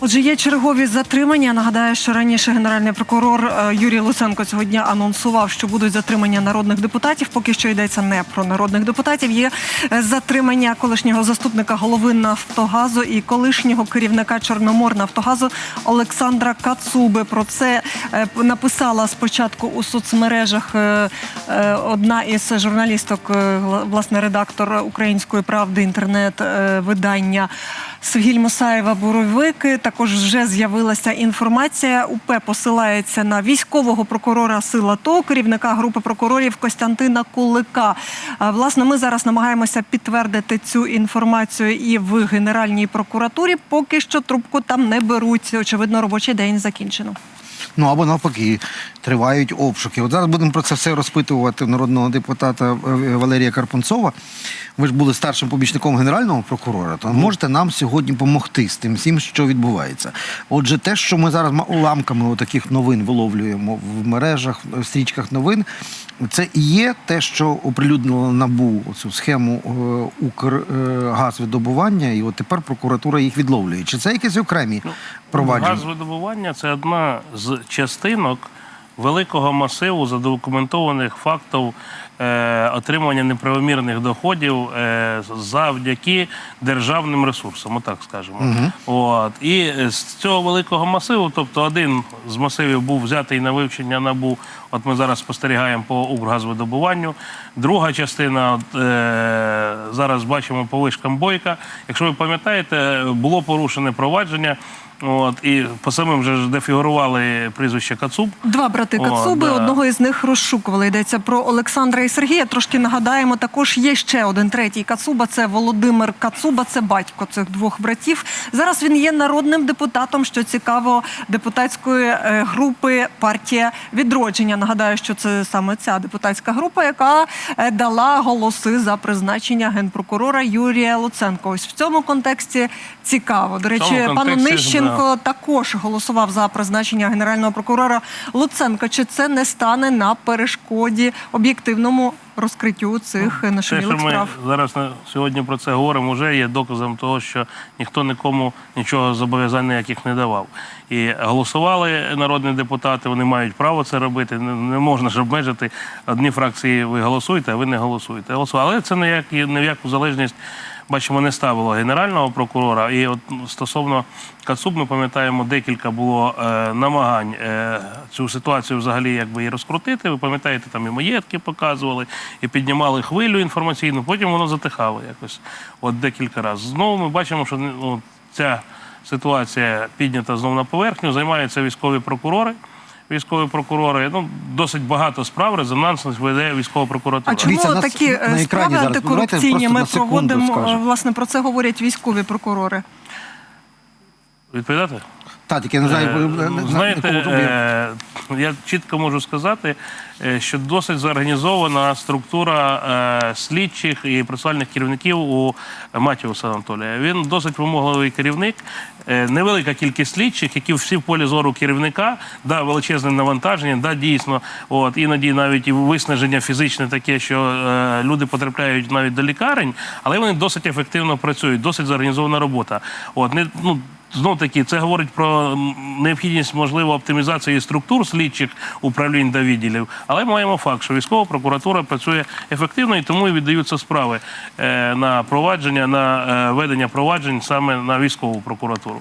Отже, є чергові затримання. Нагадаю, що раніше генеральний прокурор е, Юрій Луценко дня анонсував, що будуть затримання народних депутатів. Поки що йдеться не про народних депутатів. Є е, затримання колишнього заступника голови Нафтогазу і колишнього керівника Чорномор Нафтогазу Олександра Кацуби. Про це е, написала спочатку у соцмережах одна із журналісток, власне, редактор української правди інтернет-видання. Сергій Мусаєва Буровики також вже з'явилася інформація. УП посилається на військового прокурора Сила ТО, керівника групи прокурорів Костянтина Кулика. Власне, ми зараз намагаємося підтвердити цю інформацію і в Генеральній прокуратурі. Поки що трубку там не беруть. Очевидно, робочий день закінчено. Ну або навпаки, тривають обшуки. От зараз будемо про це все розпитувати народного депутата е, Валерія Карпунцова. Ви ж були старшим помічником генерального прокурора, то можете нам сьогодні допомогти з тим всім, що відбувається. Отже, те, що ми зараз уламками таких новин виловлюємо в мережах, в стрічках новин, це і є те, що оприлюднило набу цю схему е, Укргазвидобування, і от тепер прокуратура їх відловлює. Чи це якісь окремі провадження? Газвидобування це одна з частинок великого масиву задокументованих фактів е, отримання неправомірних доходів е, завдяки державним ресурсам, отак скажемо. От. І з цього великого масиву, тобто один з масивів був взятий на вивчення набу. От ми зараз спостерігаємо по Укргазвидобуванню. Друга частина от, е, зараз бачимо по вишкам бойка. Якщо ви пам'ятаєте, було порушене провадження. От і по самим же ж де фігурували прізвище Кацуб. Два брати О, Кацуби, да. одного із них розшукували. Йдеться про Олександра і Сергія. Трошки нагадаємо, також є ще один третій Кацуба. Це Володимир Кацуба, це батько цих двох братів. Зараз він є народним депутатом, що цікаво, депутатської е, групи партія відродження. Нагадаю, що це саме ця депутатська група, яка е, дала голоси за призначення генпрокурора Юрія Луценко. Ось в цьому контексті цікаво. До речі, пану контексті, Да. також голосував за призначення генерального прокурора Луценка. Чи це не стане на перешкоді об'єктивному розкриттю цих що нашумілих ми зараз на сьогодні про це говоримо, вже є доказом того, що ніхто нікому нічого зобов'язань ніяких не давав. І голосували народні депутати, вони мають право це робити. Не, не можна ж обмежити одні фракції. Ви голосуєте, а ви не голосуєте. Голосували. Але це ніяк, ні в яку залежність. Бачимо, не ставило генерального прокурора. І от стосовно Кацуб, ми пам'ятаємо, декілька було е, намагань е, цю ситуацію взагалі якби і розкрутити. Ви пам'ятаєте, там і маєтки показували, і піднімали хвилю інформаційну, потім воно затихало якось от декілька разів. Знову ми бачимо, що ну, ця ситуація піднята знову на поверхню, займаються військові прокурори. Військові прокурори, ну досить багато справ, резонансність веде військова прокуратура. А чому Дивіться, нас такі е, на справи зараз антикорупційні ми проводимо? е, Власне про це говорять військові прокурори. Відповідати? Та, тільки я не знаю, Е, на- на- Знаєте, е, я чітко можу сказати, е, що досить зорганізована структура слідчих і процесуальних керівників у Матіуса Анатолія. Він досить вимогливий керівник, невелика кількість слідчих, які всі в полі зору керівника, да, величезне навантаження, да, дійсно, от іноді навіть і виснаження фізичне таке, що е, люди потрапляють навіть до лікарень, але вони досить ефективно працюють, досить зорганізована робота. От не ну. Знов таки, це говорить про необхідність можливо оптимізації структур слідчих управлінь та відділів. Але маємо факт, що військова прокуратура працює ефективно і тому і віддаються справи е, на провадження, на е, ведення проваджень саме на військову прокуратуру.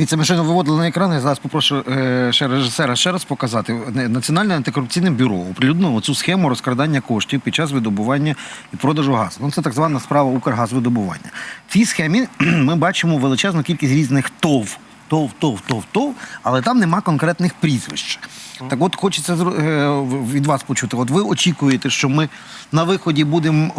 Дивіться, ми щойно виводили на екран. Я зараз попрошу е, ще режисера ще раз показати. Національне антикорупційне бюро оприлюднило цю схему розкрадання коштів під час видобування і продажу газу. Ну, це так звана справа Укргазвидобування. В цій схемі ми бачимо величезну кількість різних ТОВ. ТОВ, ТОВ, ТОВ, ТОВ, але там нема конкретних прізвищ. Так от хочеться е, від вас почути. От ви очікуєте, що ми на виході будемо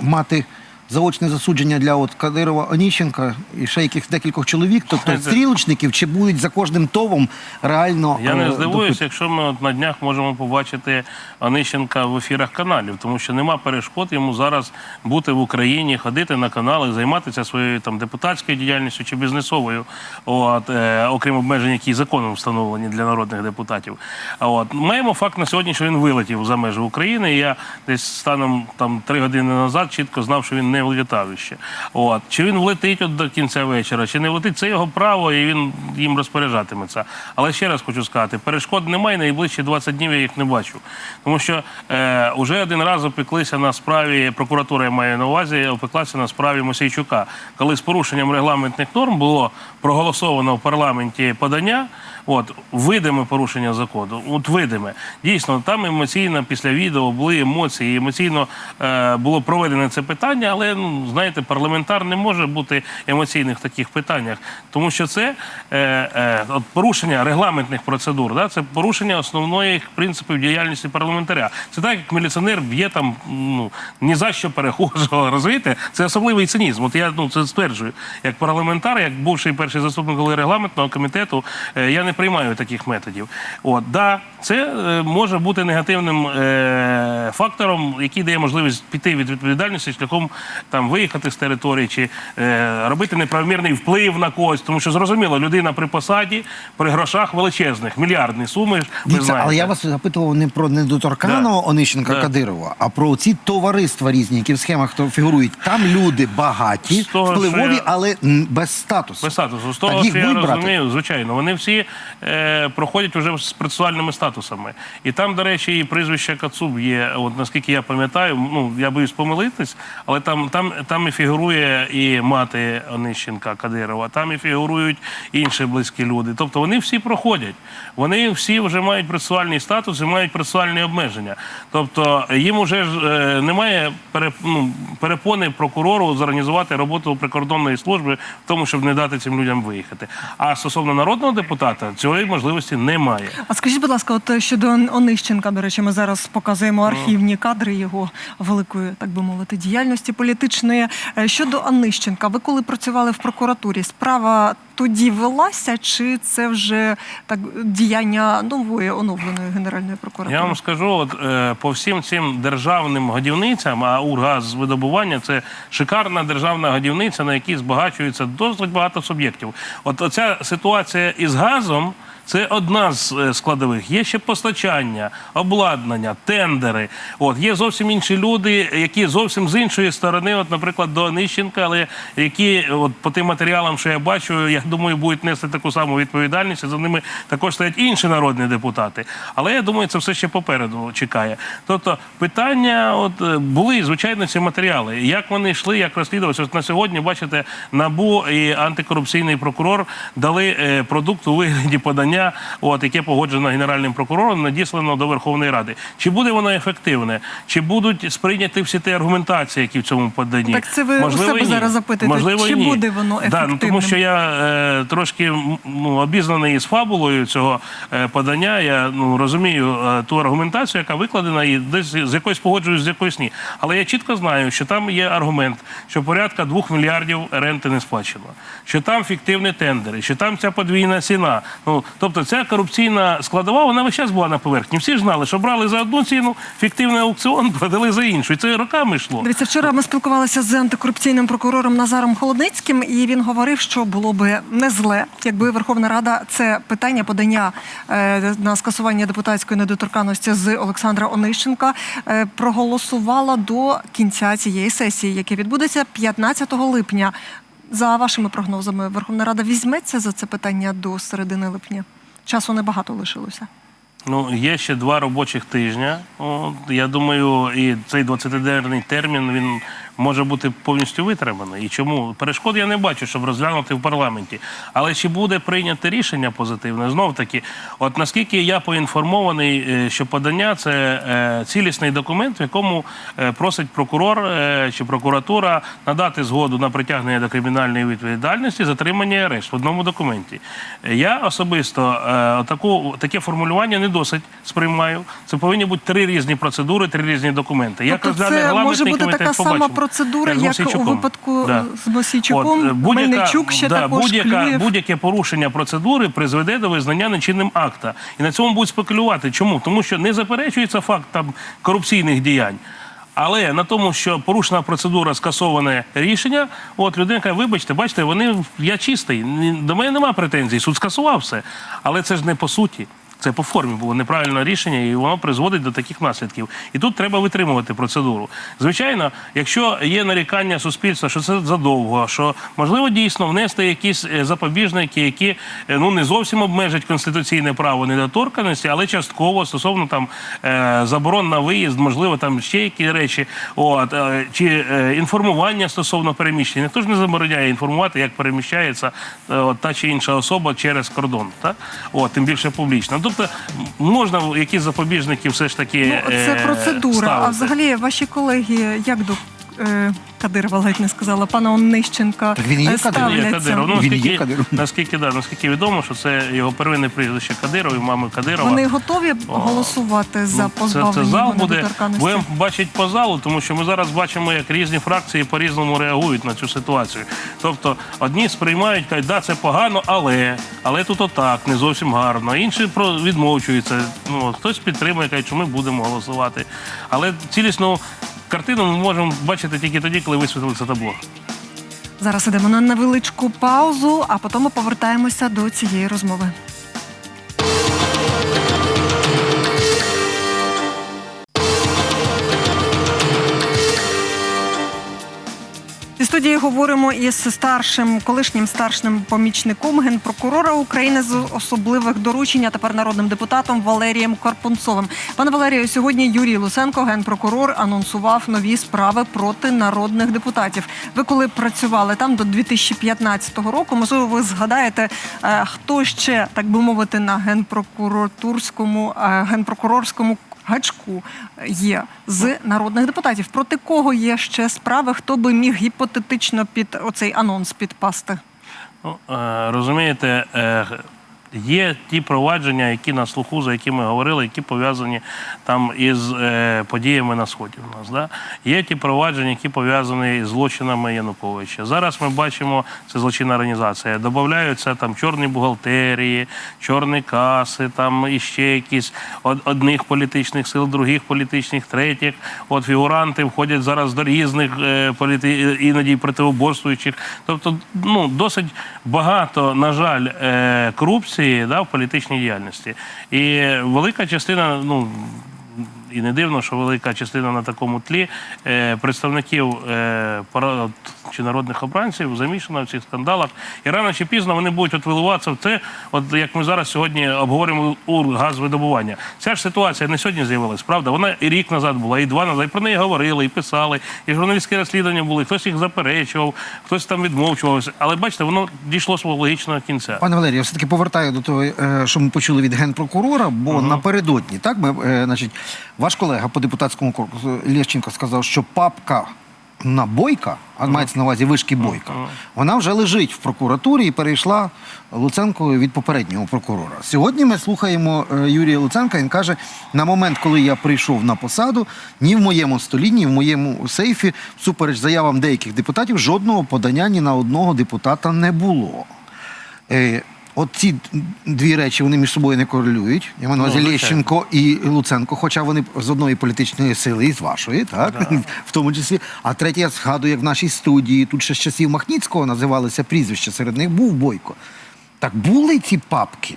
е, мати заочне засудження для от Кадирова Оніщенка і ще яких декількох чоловік, тобто стрілочників, чи будуть за кожним товом реально Я е, не здивуюсь, допит- якщо ми от на днях можемо побачити Онищенка в ефірах каналів, тому що нема перешкод йому зараз бути в Україні, ходити на канали, займатися своєю там депутатською діяльністю чи бізнесовою, от, е, окрім обмежень, які законом встановлені для народних депутатів. А От маємо факт на сьогодні, що він вилетів за межі України. І я десь станом там три години назад чітко знав, що він не не влітав іще. От. Чи він влетить от до кінця вечора, чи не влетить, це його право, і він їм розпоряджатиметься. Але ще раз хочу сказати, перешкод немає, найближчі 20 днів я їх не бачу. Тому що е, уже один раз опеклися на справі, прокуратура я маю на увазі, опеклася на справі Мосійчука, коли з порушенням регламентних норм було проголосовано в парламенті подання. От видиме порушення закону, от видиме. Дійсно, там емоційно після відео були емоції, емоційно е, було проведене це питання, але ну знаєте, парламентар не може бути емоційний в таких питаннях, тому що це е, е, от порушення регламентних процедур, да, це порушення основних принципів діяльності парламентаря. Це так, як міліціонер б'є там ну ні за що перехожого, розумієте? Це особливий цинізм. От я ну це стверджую, як парламентар, як бувший перший заступник голови регламентного комітету, е, я не приймаю таких методів. От да, це е, може бути негативним е, фактором, який дає можливість піти від відповідальності шляхом там виїхати з території чи е, робити неправомірний вплив на когось, тому що зрозуміло, людина при посаді, при грошах величезних, мільярдні суми. Дивіться, знаєте. але я вас запитував не про недоторканого Да. Онищенка Да. Кадирова, а про ці товариства різні, які в схемах фігурують. Там люди багаті, того, впливові, я- але без статусу. Без статусу. З того, що я брати? розумію, звичайно, вони всі е, проходять вже з процесуальними статусами. І там, до речі, і прізвище Кацуб є. От наскільки я пам'ятаю, ну я боюсь помилитись, але там, там, там і фігурує і мати Онищенка Кадирова, там і фігурують інші близькі люди. Тобто вони всі проходять. Вони всі вже мають процесуальний статус і мають процесуальні обмеження. Тобто їм уже ж е, немає пере, ну, перепони прокурору зорганізувати роботу прикордонної служби в тому, щоб не дати цим людям виїхати. А стосовно народного депутата цієї можливості немає. А скажіть, будь ласка, от щодо Онищенка, до речі, ми зараз показуємо архівні кадри його великої, так би мовити, діяльності політичної. Е, Щодо Онищенка, ви коли працювали в прокуратурі, справа тоді велася, чи це вже так діяння нової оновленої генеральної прокуратури? Я вам скажу, от е, по всім цим державним годівницям, а Ургаз видобування це шикарна державна годівниця, на якій збагачується досить багато суб'єктів. От оця ситуація із газом. Це одна з е, складових. Є ще постачання, обладнання, тендери. От є зовсім інші люди, які зовсім з іншої сторони, от, наприклад, до Онищенка, але які от по тим матеріалам, що я бачу, я думаю, будуть нести таку саму відповідальність. і За ними також стоять інші народні депутати. Але я думаю, це все ще попереду чекає. Тобто, питання, от е, були звичайно ці матеріали. Як вони йшли, як розслідувалися. От на сьогодні, бачите, набу і антикорупційний прокурор дали е, продукт у вигляді подання, от яке погоджено генеральним прокурором, надіслано до Верховної Ради. Чи буде воно ефективне? Чи будуть сприйняті всі ті аргументації, які в цьому поданні? Так це ви у себе ні. зараз запитуєте, Можливо, чи ні. буде воно Да, ну, тому що я е, трошки ну, обізнаний з фабулою цього е, подання. Я ну, розумію е, ту аргументацію, яка викладена, і десь з якоюсь погоджуюсь, з якоюсь ні. Але я чітко знаю, що там є аргумент, що порядка двох мільярдів ренти не сплачено, що там фіктивні тендери, що там ця подвійна ціна. Ну тобто, ця корупційна складова, вона весь час була на поверхні. Всі ж знали, що брали за одну ціну, фіктивний аукціон продали за іншу. І це роками йшло. Дивіться, вчора ми спілкувалися з антикорупційним прокурором Назаром Холодницьким, і він говорив, що було би не зле, якби Верховна Рада це питання подання е, на скасування депутатської недоторканності з Олександра Онищенка е, проголосувала до кінця цієї сесії, яке відбудеться 15 липня. За вашими прогнозами, Верховна Рада візьметься за це питання до середини липня. Часу небагато лишилося. Ну, є ще два робочих тижня. От, я думаю, і цей 20-денний термін він може бути повністю витриманий. І чому? Перешкод я не бачу, щоб розглянути в парламенті. Але чи буде прийняте рішення позитивне? Знов таки, от наскільки я поінформований, е, що подання це е, цілісний документ, в якому е, просить прокурор чи прокуратура надати згоду на притягнення до кримінальної відповідальності, затримання і арешт в одному документі. Я особисто таку, таке формулювання не досить сприймаю. Це повинні бути три різні процедури, три різні документи. Як Тобто розгляне регламентний комітет, побачимо. Процедура, як у випадку з Мосійчуком, е, Мельничук ще да, також, будь-яке порушення процедури призведе до визнання нечинним акта. І на цьому будуть спекулювати. Чому? Тому що не заперечується факт там корупційних діянь. Але на тому, що порушена процедура, скасоване рішення, от людина каже, вибачте, бачите, вони я чистий, до мене немає претензій, суд скасував все. Але це ж не по суті. Це по формі було неправильне рішення, і воно призводить до таких наслідків. І тут треба витримувати процедуру. Звичайно, якщо є нарікання суспільства, що це задовго, що можливо дійсно внести якісь е, запобіжники, які е, ну не зовсім обмежать конституційне право недоторканості, але частково стосовно там е, заборон на виїзд, можливо, там ще які речі, от чи інформування стосовно переміщення. Ніхто ж не забороняє інформувати, як переміщається от, та чи інша особа через кордон, так? От, тим більше публічно. Тобто можна якісь запобіжники все ж таки. Ну, це е, процедура. А взагалі ваші колеги як до е, Кадирова ледь не сказала, пана Онищенка Так він і є е, Кадиров. Є ставляться? Кадиров. Ну, Він і є наскільки, Кадиров. наскільки, да, наскільки відомо, що це його первинне прізвище Кадиров і мами Кадирова. Вони готові голосувати за Ну, позбавлення це, це зал його буде. недоторканності? Будемо бачити по залу, тому що ми зараз бачимо, як різні фракції по-різному реагують на цю ситуацію. Тобто, одні сприймають, кажуть, да, це погано, але але тут отак, не зовсім гарно. Інші про відмовчуються. Ну хтось підтримує, каже, що ми будемо голосувати. Але цілісну картину ми можемо бачити тільки тоді, коли висвітлиться табло. Зараз ідемо на невеличку паузу, а потім повертаємося до цієї розмови. Студії говоримо із старшим колишнім старшим помічником генпрокурора України з особливих доручень, а тепер народним депутатом Валерієм Карпунцовим. Пане Валерію, сьогодні Юрій Луценко, генпрокурор, анонсував нові справи проти народних депутатів. Ви коли працювали там до 2015 року, можливо, ви згадаєте, е, хто ще так би мовити на генпрокуратурському е, генпрокурорському гачку є з народних депутатів. Проти кого є ще справи? Хто би міг гіпотетично під оцей анонс підпасти? Ну, е, розумієте, е, є ті провадження, які на слуху, за які ми говорили, які пов'язані там із е, подіями на сході. У нас да є ті провадження, які пов'язані з злочинами Януковича. Зараз ми бачимо це злочинна організація. Додаються там чорні бухгалтерії, чорні каси, там іще якісь одних політичних сил, других політичних, третіх. От фігуранти входять зараз до різних е, політи... іноді противоборствуючих. Тобто, ну досить багато, на жаль, е, корупції да, в політичній діяльності. І велика частина, ну. І не дивно, що велика частина на такому тлі е, представників е, чи народних обранців замішана в цих скандалах. І рано чи пізно вони будуть от виливатися в це, от як ми зараз сьогодні обговорюємо у газовидобування. Ця ж ситуація не сьогодні з'явилась, правда? Вона і рік назад була, і два назад. І про неї говорили, і писали, і журналістські розслідування були. Хтось їх заперечував, хтось там відмовчувався. Але бачите, воно дійшло свого логічного кінця. Пане Валерію, я все-таки повертаю до того, е, що ми почули від генпрокурора, бо напередодні, так, ми, значить, ваш колега по депутатському корпусу Лєщенко сказав, що папка на Бойка, а мається на увазі вишки Бойка, вона вже лежить в прокуратурі і перейшла Луценко від попереднього прокурора. Сьогодні ми слухаємо е, Юрія Луценка. Він каже: на момент, коли я прийшов на посаду, ні в моєму столі, ні в моєму сейфі, всупереч заявам деяких депутатів, жодного подання ні на одного депутата не було. От ці дві речі вони між собою не корелюють. Я маю на Ну, увазі звичайно. Лещенко і Луценко, хоча вони з одної політичної сили і з вашої, так в тому числі. А третє, я згадую, як в нашій студії тут ще з часів Махніцького називалися прізвища. Серед них був Бойко. Так були ці папки?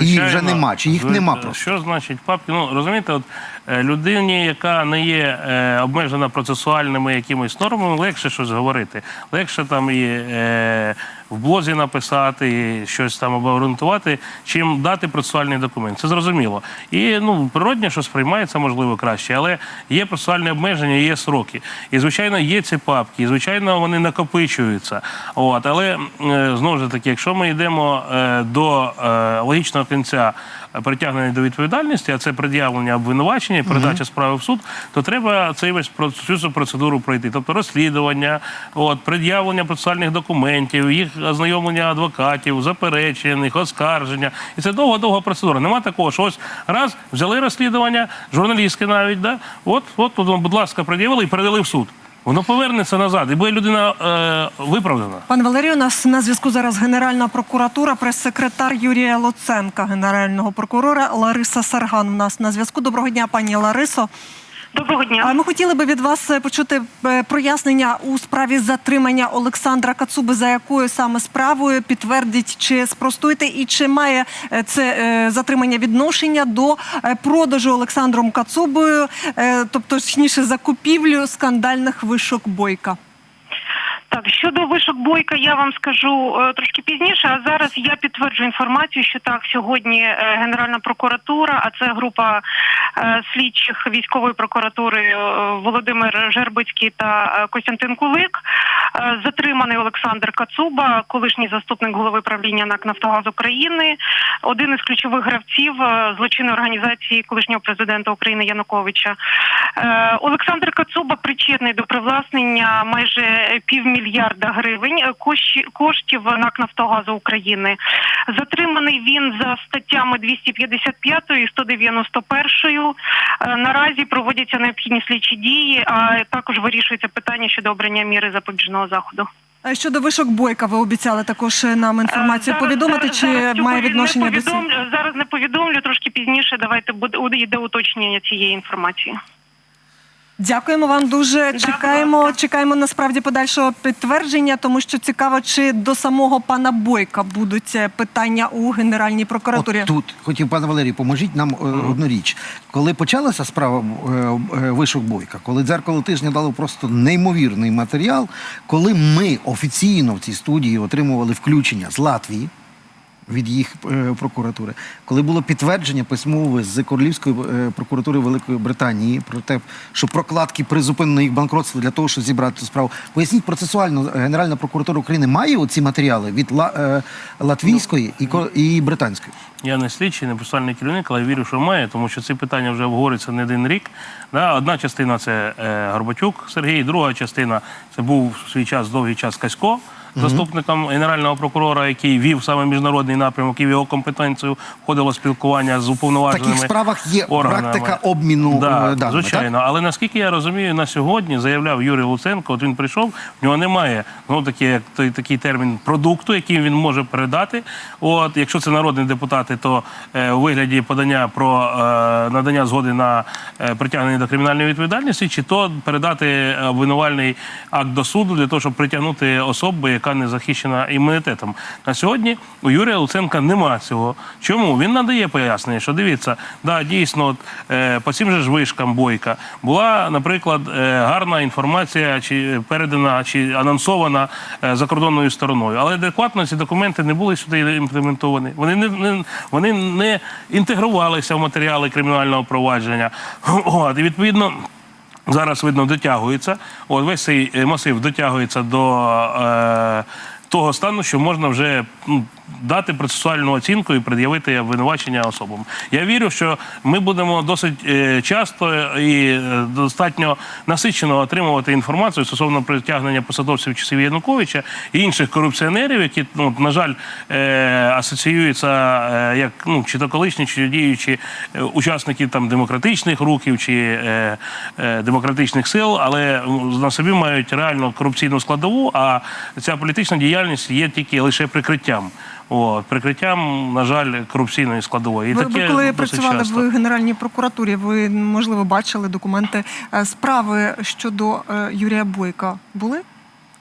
Їх вже нема, чи їх нема просто? Що значить папки? Ну розумієте, от людині, яка не є е, обмежена процесуальними якимись нормами, легше щось говорити. Легше там і е, в блозі написати, і щось там обґрунтувати, чим дати процесуальний документ. Це зрозуміло. І ну природне, що сприймається можливо краще, але є процесуальні обмеження, є сроки. І звичайно, є ці папки, і звичайно, вони накопичуються. От, але е, знову ж таки, якщо ми йдемо е, до е, логічного кінця е, притягнення до відповідальності, а це пред'явлення обвинувачення, і передача справи в суд, то треба цей весь про- цю процедуру пройти. Тобто розслідування, от, пред'явлення процесуальних документів, їх ознайомлення адвокатів, заперечених, оскарження. І це довга-довга процедура. Нема такого, що ось раз взяли розслідування, журналістське навіть, да? от, от, от, будь ласка, пред'явили і передали в суд. Воно повернеться назад, і буде людина е, виправдана. Пан Валерію, у нас на зв'язку зараз Генеральна прокуратура, прес-секретар Юрія Луценка, генерального прокурора Лариса Сарган. У нас на зв'язку. Доброго дня, пані Ларисо. Доброго дня. Ми хотіли би від вас е, почути е, прояснення у справі затримання Олександра Кацуби, за якою саме справою підтвердіть чи спростуйте, і чи має е, це затримання відношення до продажу Олександром Кацубою, тобто точніше закупівлю скандальних вишок бойка. Так, щодо вишок бойка, я вам скажу е, трошки пізніше. А зараз я підтверджу інформацію, що так сьогодні е, Генеральна прокуратура, а це група е, слідчих військової прокуратури Володимир Жербицький та Костянтин Кулик. Затриманий Олександр Кацуба, колишній заступник голови правління НАК «Нафтогаз України, один із ключових гравців злочинної організації колишнього президента України Януковича. Олександр Кацуба причетний до привласнення майже півмільярда гривень е, коштів НАК «Нафтогазу України. Затриманий він за статтями 255 і 191. Е, Наразі проводяться необхідні слідчі дії, а також вирішується питання щодо обрання міри запобіжного заходу. Е, Щодо вишок бойка, ви обіцяли також е, нам інформацію Е, повідомити, зараз- чи зараз має відношення до цього? Зараз не повідомлю, трошки пізніше. Давайте буде йде уточнення цієї інформації. Дякуємо вам дуже. будь Чекаємо, чекаємо насправді подальшого підтвердження, тому що цікаво, чи до самого пана Бойка будуть е, питання у Генеральній прокуратурі. От тут хотів пане Валерій, поможіть нам е, одну річ. Коли почалася справа е, е, вишок бойка, коли дзеркало тижня дало просто неймовірний матеріал, коли ми офіційно в цій студії отримували включення з Латвії. Від їх е, прокуратури, коли було підтвердження письмове з Королівської е, прокуратури Великої Британії про те, що прокладки призупинено їх банкротство для того, щоб зібрати справу. Поясніть процесуально, е, Генеральна прокуратура України має оці матеріали від латвійської і, ко- британської. Я не слідчий, не процесуальний керівник, але вірю, що має, тому що ці питання вже обговорюються не один рік. Одна частина це Горбатюк Сергій, друга частина це був свій час довгий час Касько. Заступником генерального прокурора, який вів саме міжнародний напрямок, і в його компетенцію входило спілкування з В уповноваженими таких справах є органами. практика обміну да, е, даними. звичайно. Але наскільки я розумію, на сьогодні заявляв Юрій Луценко, от він прийшов, в нього немає ну такі, як той такий термін продукту, який він може передати. От якщо це народні депутати, то е, у вигляді подання про е, надання згоди на е, притягнення до кримінальної відповідальності, чи то передати обвинувальний акт до суду для того, щоб притягнути особу, яка не захищена імунітетом. На сьогодні у Юрія Луценка нема цього. Чому? Він надає пояснення, що дивіться, да, дійсно, от, е, по цим же ж вишкам бойка була, наприклад, е, гарна інформація, чи передана, чи анонсована е, закордонною стороною. Але адекватно ці документи не були сюди імплементовані. Вони не, не вони не інтегрувалися в матеріали кримінального провадження. От, і відповідно. Зараз видно дотягується. От весь цей е, масив дотягується до е, того стану, що можна вже ну, дати процесуальну оцінку і пред'явити обвинувачення особам. Я вірю, що ми будемо досить е, часто і е, достатньо насичено отримувати інформацію стосовно притягнення посадовців часів Януковича і інших корупціонерів, які ну, на жаль е, асоціюються як ну чи то колишні, чи діючі учасники там демократичних рухів чи демократичних сил, але на собі мають реально корупційну складову. А ця політична діяльність є тільки лише прикриттям. От, прикриттям, на жаль, корупційної складової. І Ви, таке ви коли працювали часто. в Генеральній прокуратурі, ви можливо бачили документи е, справи щодо е, Юрія Бойка. Були?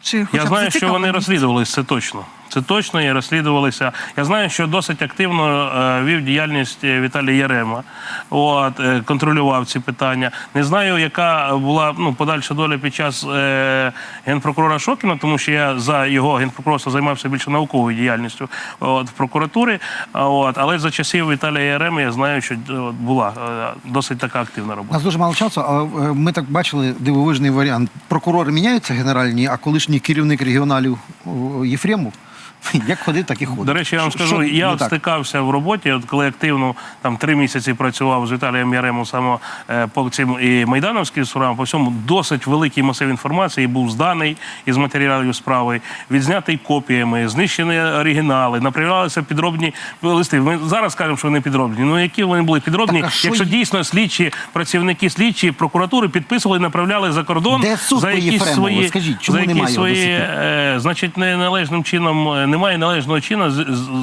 Чи хоча Я знаю, що вони розслідувалися, це точно. Це точно і розслідувалися. Я знаю, що досить активно е, вів діяльність е, Віталій Ярема. От, е, контролював ці питання. Не знаю, яка була ну, подальша доля під час е, генпрокурора Шокіна, тому що я за його генпрокурорство займався більше науковою діяльністю от, в прокуратурі. От, але за часів Віталія Яреми я знаю, що от, була досить така активна У робота. нас дуже мало часу, але ми так бачили дивовижний варіант. Прокурори міняються генеральні, а колишній керівник регіоналів о, Єфремов як ходив, так і ходить. До речі, я вам скажу, що я от стикався в роботі, от коли активно там три місяці працював з Віталієм Яремом саме е, по цим і майдановським справам, по всьому досить великий масив інформації був зданий із матеріалів справи, відзнятий копіями, знищені оригінали, направлялися підробні листи. Ми зараз кажемо, що вони підробні. Ну які вони були підробні, Так, що якщо дійсно слідчі працівники слідчі прокуратури підписували, направляли за кордон Де суд за якісь свої, Скажіть, чому за якісь свої? Е, значить, неналежним чином е, немає належного чину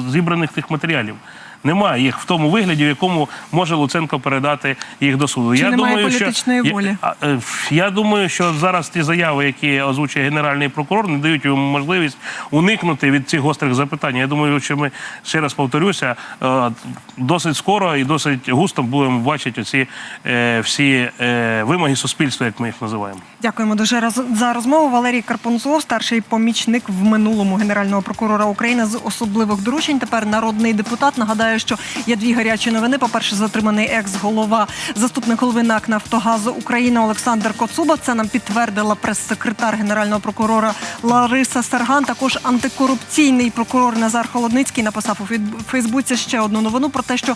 зібраних тих матеріалів. Немає їх в тому вигляді, в якому може Луценко передати їх до суду. Чи немає думаю, політичної що, волі? Я, е, я думаю, що зараз ті заяви, які озвучує генеральний прокурор, не дають йому можливість уникнути від цих гострих запитань. Я думаю, що ми ще раз повторюся, е, досить скоро і досить густо будемо бачити оці е, всі вимоги суспільства, як ми їх називаємо. Дякуємо дуже за розмову. Валерій Карпунцов, старший помічник в минулому генерального прокурора України з особливих доручень. Тепер народний депутат. Нагадаю, що є дві гарячі новини. По перше, затриманий екс-голова, заступник голови НАК Нафтогазу України Олександр Коцуба. Це нам підтвердила прес-секретар генерального прокурора Лариса Сарган. Також антикорупційний прокурор Назар Холодницький написав у Фейсбуці ще одну новину про те, що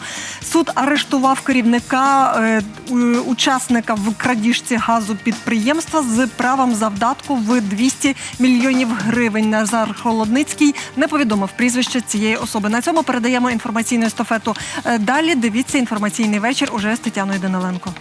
суд арештував керівника е, учасника в крадіжці газу підприємства з правом завдатку в 200 мільйонів гривень. Назар Холодницький не повідомив прізвище цієї особи. На цьому передаємо інформаційну естафету. Е, Далі дивіться інформаційний вечір уже з Тетяною Даниленко.